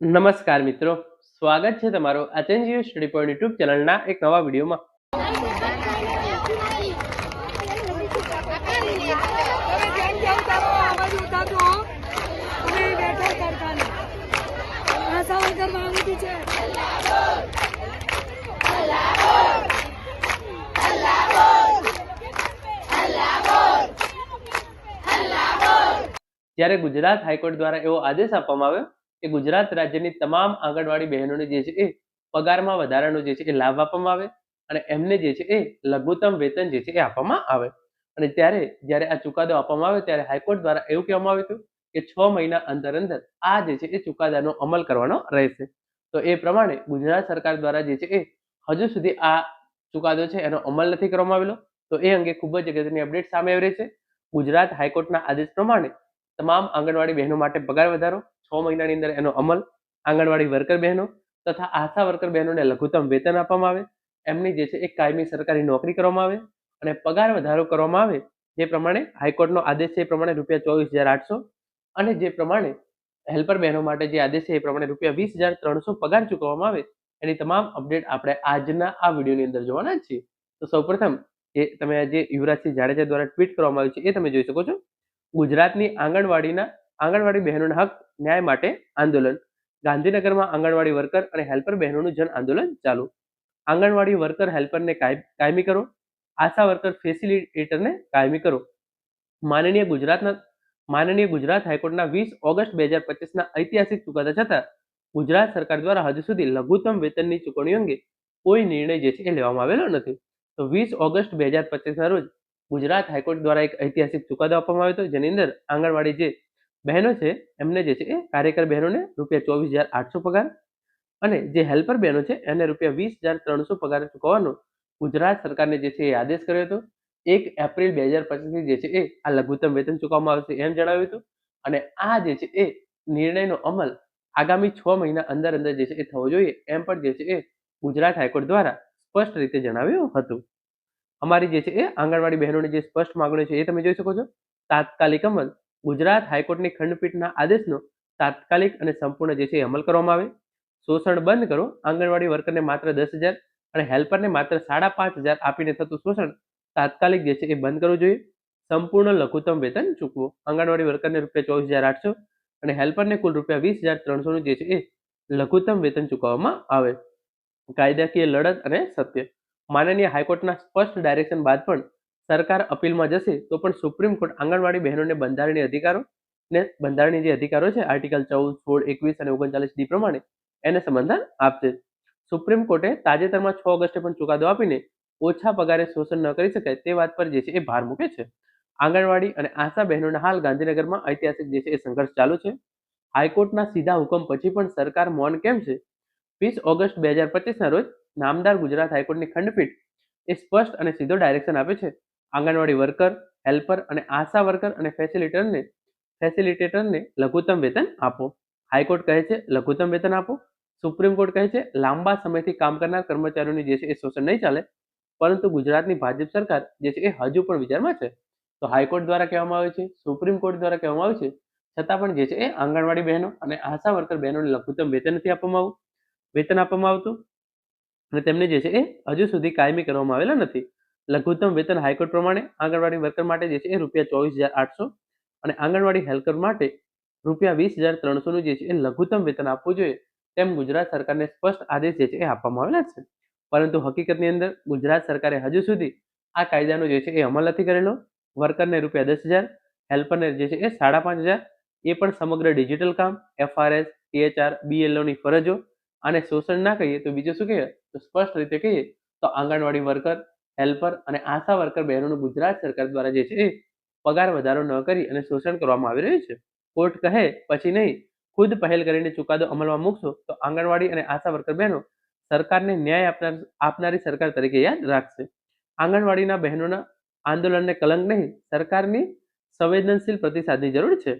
નમસ્કાર મિત્રો, સ્વાગત છે તમારો આચેન્જીઓ સ્ટડી પોઈન્ટ યુટ્યુબ ચેનલના એક નવા વિડીયોમાં. જ્યારે ગુજરાત હાઈકોર્ટ દ્વારા એવો આદેશ આપવામાં આવ્યો કે ગુજરાત રાજ્યની તમામ આંગણવાડી બહેનોને જે છે એ પગારમાં વધારાનો જે છે એ લાભ આપવામાં આવે અને એમને જે છે એ લઘુત્તમ વેતન જે છે એ આપવામાં આવે. અને ત્યારે જ્યારે આ ચુકાદો આપવામાં આવે ત્યારે હાઈકોર્ટ દ્વારા એવું કહેવામાં આવ્યું હતું કે છ મહિના અંદર અંદર આ જે છે એ ચુકાદાનો અમલ કરવાનો રહેશે. તો એ પ્રમાણે ગુજરાત સરકાર દ્વારા જે છે એ હજુ સુધી આ ચુકાદો છે એનો અમલ નથી કરવામાં આવેલો. તો એ અંગે ખૂબ જ અગત્યની અપડેટ સામે આવી રહી છે. ગુજરાત હાઈકોર્ટના આદેશ પ્રમાણે તમામ આંગણવાડી બહેનો માટે પગાર વધારો છ મહિનાની અંદર એનો અમલ આંગણવાડી વર્કર બહેનો તથા આશા વર્કર બહેનોને લઘુત્તમ વેતન આપવામાં આવે. એમની જે છે એક કાયમી સરકારી નોકરી કરવામાં આવે અને પગાર વધારો કરવામાં આવે, જે પ્રમાણે હાઈકોર્ટનો આદેશ છે એ પ્રમાણે રૂપિયા ચોવીસ હજાર આઠસો અને જે પ્રમાણે હેલ્પર બહેનો માટે જે આદેશ છે એ પ્રમાણે રૂપિયા વીસ હજાર ત્રણસો પગાર ચૂકવવામાં આવે, એની તમામ અપડેટ આપણે આજના આ વિડીયોની અંદર જોવાના છીએ. તો સૌપ્રથમ એ તમે જે યુવરાજસિંહ જાડેજા દ્વારા ટ્વીટ કરવામાં આવ્યું છે એ તમે જોઈ શકો છો. ગુજરાતની આંગણવાડીના આંગણવાડી બહેનોના હક, ન્યાય માટે આંદોલન. ગાંધીનગરમાં આંગણવાડી વર્કર અને હેલ્પર બહેનોનું જન આંદોલન ચાલુ. આંગણવાડી વર્કર, હેલ્પરને કાયમી કરો. આશા વર્કર, ફેસિલિટેટરને કાયમી કરો. માનનીય ગુજરાતના, માનનીય ગુજરાત હાઈકોર્ટના વીસ ઓગસ્ટ બે હજાર પચીસના ઐતિહાસિક ચુકાદા છતાં, ગુજરાત સરકાર દ્વારા હજુ સુધી લઘુત્તમ વેતનની ચૂકવણી અંગે કોઈ નિર્ણય જે છે એ લેવામાં આવેલો નથી. તો વીસ ઓગસ્ટ બે હજાર પચીસના રોજ ગુજરાત હાઈકોર્ટ દ્વારા એક ઐતિહાસિક ચુકાદો આપવામાં આવ્યો હતો, જેની અંદર આંગણવાડી જે બહેનો છે, એમને જે છે એ કાર્યકર બહેનોને રૂપિયા ચોવીસ હજાર આઠસો પગાર અને જે હેલ્પર બહેનો છે, એને રૂપિયા વીસ હજાર ત્રણસો પગાર ચૂકવવાનો ગુજરાત સરકારને જે છે એ આદેશ કર્યો હતો. એક એપ્રિલ બે હજાર પચીસથી જે છે એ આ લઘુત્તમ વેતન ચૂકવવામાં આવશે એમ જણાવ્યું હતું અને આ જે છે એ નિર્ણયનો અમલ આગામી છ મહિના અંદર અંદર જે છે એ થવો જોઈએ એમ પણ જે છે એ ગુજરાત હાઈકોર્ટ દ્વારા સ્પષ્ટ રીતે જણાવ્યું હતું. અમારી જે છે એ આંગણવાડી બહેનોની જે સ્પષ્ટ માંગણી છે એ તમે જોઈ શકો છો. તાત્કાલિક અમલ ગુજરાત હાઈકોર્ટની ખંડપીઠના આદેશનો તાત્કાલિક અને સંપૂર્ણ જે છે એ અમલ કરવામાં આવે. શોષણ બંધ કરો. આંગણવાડી વર્કરને માત્ર દસ હજાર અને હેલ્પરને માત્ર સાડા પાંચ હજાર આપીને થતું શોષણ તાત્કાલિક જે છે એ બંધ કરવું જોઈએ. સંપૂર્ણ લઘુત્તમ વેતન ચૂકવો. આંગણવાડી વર્કરને રૂપિયા ચોવીસ હજાર આઠસો અને હેલ્પરને કુલ રૂપિયા વીસ હજાર ત્રણસોનું જે છે એ લઘુત્તમ વેતન ચૂકવવામાં આવે. કાયદાકીય લડત અને સત્ય. માનનીય હાઈકોર્ટના સ્પષ્ટ ડાયરેક્શન બાદ પણ સરકાર અપીલમાં જશે તો પણ સુપ્રીમ કોર્ટ આંગણવાડી બહેનોને બંધારણીય અધિકારો ને બંધારણીય જે અધિકારો છે, આર્ટિકલ ચૌદ, સોળ, એકવીસ અને ઓગણચાલીસ ડી પ્રમાણે એને સમાધાન આપશે. સુપ્રીમ કોર્ટે તાજેતરમાં છ ઓગસ્ટે પણ ચુકાદો આપીને ઓછા પગારે શોષણ ન કરી શકાય તે વાત પર જે છે એ ભાર મૂકે છે. આંગણવાડી અને આશા બહેનોના હાલ ગાંધીનગરમાં ઐતિહાસિક જે છે એ સંઘર્ષ ચાલુ છે. હાઈકોર્ટના સીધા હુકમ પછી પણ સરકાર મૌન કેમ છે? વીસ ઓગસ્ટ બે હજાર પચીસના રોજ નામદાર ગુજરાત હાઈકોર્ટની ખંડપીઠ એ સ્પષ્ટ અને સીધો ડાયરેક્શન આપે છે આંગણવાડી વર્કર, હેલ્પર અને આશા વર્કર અને ફેસિલિટરને ફેસિલિટેટરને લઘુત્તમ વેતન આપો. હાઈકોર્ટ કહે છે, લઘુત્તમ વેતન આપો. સુપ્રીમ કોર્ટ કહે છે, લાંબા સમયથી કામ કરનાર કર્મચારીઓની જે છે એ શોષણ નહીં ચાલે, પરંતુ ગુજરાતની ભાજપ સરકાર જે છે એ હજુ પણ વિચારમાં છે. તો હાઈકોર્ટ દ્વારા કહેવામાં આવે છે, સુપ્રીમ કોર્ટ દ્વારા કહેવામાં આવે છે, છતાં પણ જે છે એ આંગણવાડી બહેનો અને આશા વર્કર બહેનોને લઘુત્તમ વેતન નથી આપવામાં આવું, વેતન આપવામાં આવતું. અને તેમને જે છે એ હજુ સુધી કાયમી કરવામાં આવેલા નથી. લઘુત્તમ વેતન હાઈકોર્ટ પ્રમાણે આંગણવાડી વર્કર માટે જે છે એ રૂપિયા ચોવીસ હજાર આઠસો અને આંગણવાડી હેલ્પર માટે રૂપિયા વીસ હજાર ત્રણસોનું જે છે એ લઘુત્તમ વેતન આપવું જોઈએ તેમ ગુજરાત સરકારને સ્પષ્ટ આદેશ જે છે એ આપવામાં આવેલા છે. પરંતુ હકીકતની અંદર ગુજરાત સરકારે હજુ સુધી આ કાયદાનો જે છે એ અમલ નથી કરેલો. વર્કરને રૂપિયા દસ હજાર, હેલ્પરને જે છે એ સાડા પાંચ હજાર. એ પણ સમગ્ર ડિજિટલ કામ, એફઆરએસ ટીએચઆર બીએલઓની ફરજો અને શોષણ ના કહીએ તો બીજું શું કહીએ? તો સ્પષ્ટ રીતે કહીએ તો આંગણવાડી વર્કર હેલ્પર અને આશા વર્કર બહેનોનું ગુજરાત સરકાર દ્વારા જે છે, પગાર વધારો ન કરી અને શોષણ કરવામાં આવી રહ્યું છે. કોર્ટ કહે, પછી નહીં, ખુદ પહેલ કરીને ચુકાદો અમલમાં મૂકશો તો આંગણવાડી અને આશા વર્કર બહેનો સરકારને ન્યાય આપનાર, આપનારી સરકાર તરીકે યાદ રાખશે. આંગણવાડીના બહેનોના આંદોલનને કલંક નહીં, સરકારની સંવેદનશીલ પ્રતિસાદની જરૂર છે.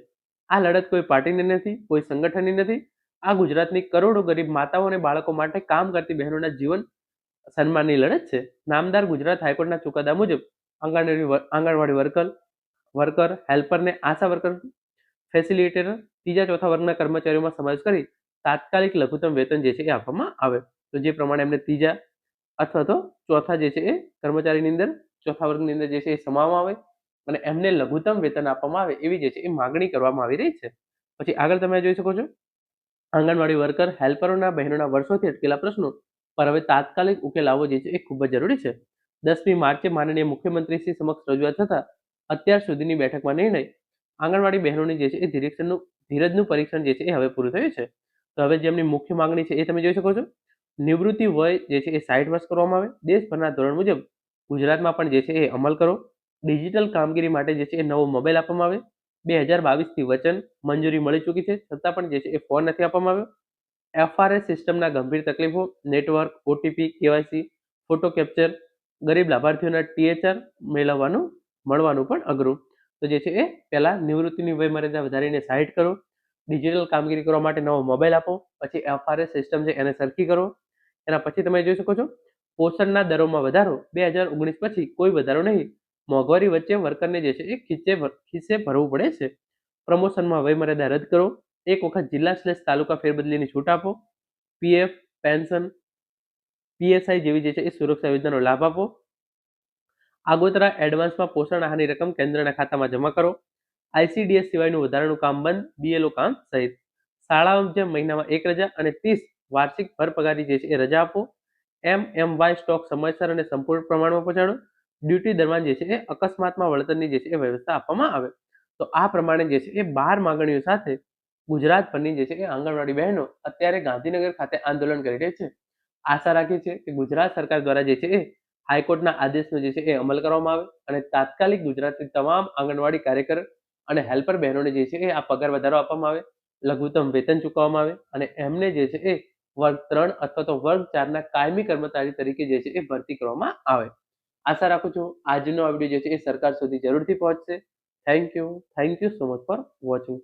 આ લડત કોઈ પાર્ટીની નથી, કોઈ સંગઠનની નથી. આ ગુજરાતની કરોડો ગરીબ માતાઓ અને બાળકો માટે કામ કરતી બહેનોના જીવન સન્માનની લડત છે. નામદાર ગુજરાત હાઈકોર્ટના ચુકાદા મુજબ આંગણવાડી આંગણવાડી વર્કર વર્કર, હેલ્પરને આશા વર્કર, ફેસિલિટેટર, ત્રીજા, ચોથા વર્ગના કર્મચારીઓમાં સમાવેશ કરી તાત્કાલિક લઘુત્તમ વેતન જે છે એ આપવામાં આવે. તો જે પ્રમાણે એમને ત્રીજા અથવા તો ચોથા જે છે એ કર્મચારીની અંદર, ચોથા વર્ગની અંદર જે છે એ સમાવવામાં આવે અને એમને લઘુત્તમ વેતન આપવામાં આવે એવી જે છે એ માગણી કરવામાં આવી રહી છે. પછી આગળ તમે જોઈ શકો છો, આંગણવાડી વર્કર, હેલ્પરોના બહેનોના વર્ષોથી અટકેલા પ્રશ્નો પર હવે તાત્કાલિક ઉકેલ આવવો જે છે એ ખૂબ જ જરૂરી છે. દસમી માર્ચે માનનીય મુખ્યમંત્રીશ્રી સમક્ષ રજૂઆત થતા અત્યાર સુધીની બેઠકમાં નિર્ણય આંગણવાડી બહેનોની જે છે એ ધીરેક્ષણનું ધીરજનું પરીક્ષણ જે છે એ હવે પૂરું થયું છે. તો હવે જેમની મુખ્ય માંગણી છે એ તમે જોઈ શકો છો. નિવૃત્તિ વય જે છે એ સાઠ વર્ષ કરવામાં આવે. દેશભરના ધોરણ મુજબ ગુજરાતમાં પણ જે છે એ અમલ કરો. ડિજિટલ કામગીરી માટે જે છે એ નવો મોબાઈલ આપવામાં આવે. બે હજાર બાવીસથી વચન મંજૂરી મળી ચૂકી છે. છતાં પણ જે છે એ ફોન નથી આપવામાં આવ્યો. એફઆરએસ સિસ્ટમના ગંભીર તકલીફો network OTP KYC photo capture ગરીબ લાભાર્થીઓના ટીએચઆર મેળવવાનું, મળવાનું પણ અઘરું. તો જે છે એ પહેલાં નિવૃત્તિની વયમર્યાદા વધારીને સાઈઠ કરો ડિજિટલ કામગીરી કરવા માટે નવો મોબાઈલ આપો, પછી એફઆરએસ સિસ્ટમ છે એને સરખી કરો. એના પછી તમે જોઈ શકો છો, પોષણના દરોમાં વધારો, બે હજાર ઓગણીસ પછી કોઈ વધારો નહીં. મોંઘવારી વચ્ચે વર્કરને જે છે એ ખીચે ખિસ્સે ભરવું પડે છે. પ્રમોશનમાં વયમર્યાદા રદ કરો એક વખત જિલ્લા સ્લેશ તાલુકા ફેરબદલીની છૂટ આપો. પીએફ, પેન્શન, પીએસઆઈ જેવી જે છે એ સુરક્ષા યોજનાનો લાભ આપો. આગોતરા એડવાન્સમાં પોષણ આહારની રકમ કેન્દ્રના ખાતામાં જમા કરો. આઈસીડીએસ સિવાયનું વધારાનું કામ બંધ, બીએલઓ કામ સહિત. શાળાઓ જે મહિનામાં એક રજા અને ત્રીસ વાર્ષિક ભરપગારી જે છે એ રજા આપો. એમ એમ વાય સ્ટોક સમયસર અને સંપૂર્ણ પ્રમાણમાં પહોંચાડો. ડ્યુટી દરમિયાન જે છે એ અકસ્માતમાં વળતરની જે છે એ વ્યવસ્થા આપવામાં આવે. તો આ પ્રમાણે જે છે એ બાર માગણીઓ સાથે ગુજરાતભરની જે છે એ આંગણવાડી બહેનો અત્યારે ગાંધીનગર ખાતે આંદોલન કરી રહી છે. આશા રાખીએ છીએ કે ગુજરાત સરકાર દ્વારા જે છે એ હાઈકોર્ટના આદેશનો જે છે એ અમલ કરવામાં આવે અને તાત્કાલિક ગુજરાતની તમામ આંગણવાડી કાર્યકર અને હેલ્પર બહેનોને જે છે એ આ પગાર વધારો આપવામાં આવે, લઘુત્તમ વેતન ચૂકવવામાં આવે અને એમને જે છે એ વર્ગ ત્રણ અથવા તો વર્ગ ચારના કાયમી કર્મચારી તરીકે જે છે એ ભરતી કરવામાં આવે. આશા રાખું છું આજનો આ વીડિયો જે છે એ સરકાર સુધી જરૂરથી પહોંચશે. Thank you thank you so much for watching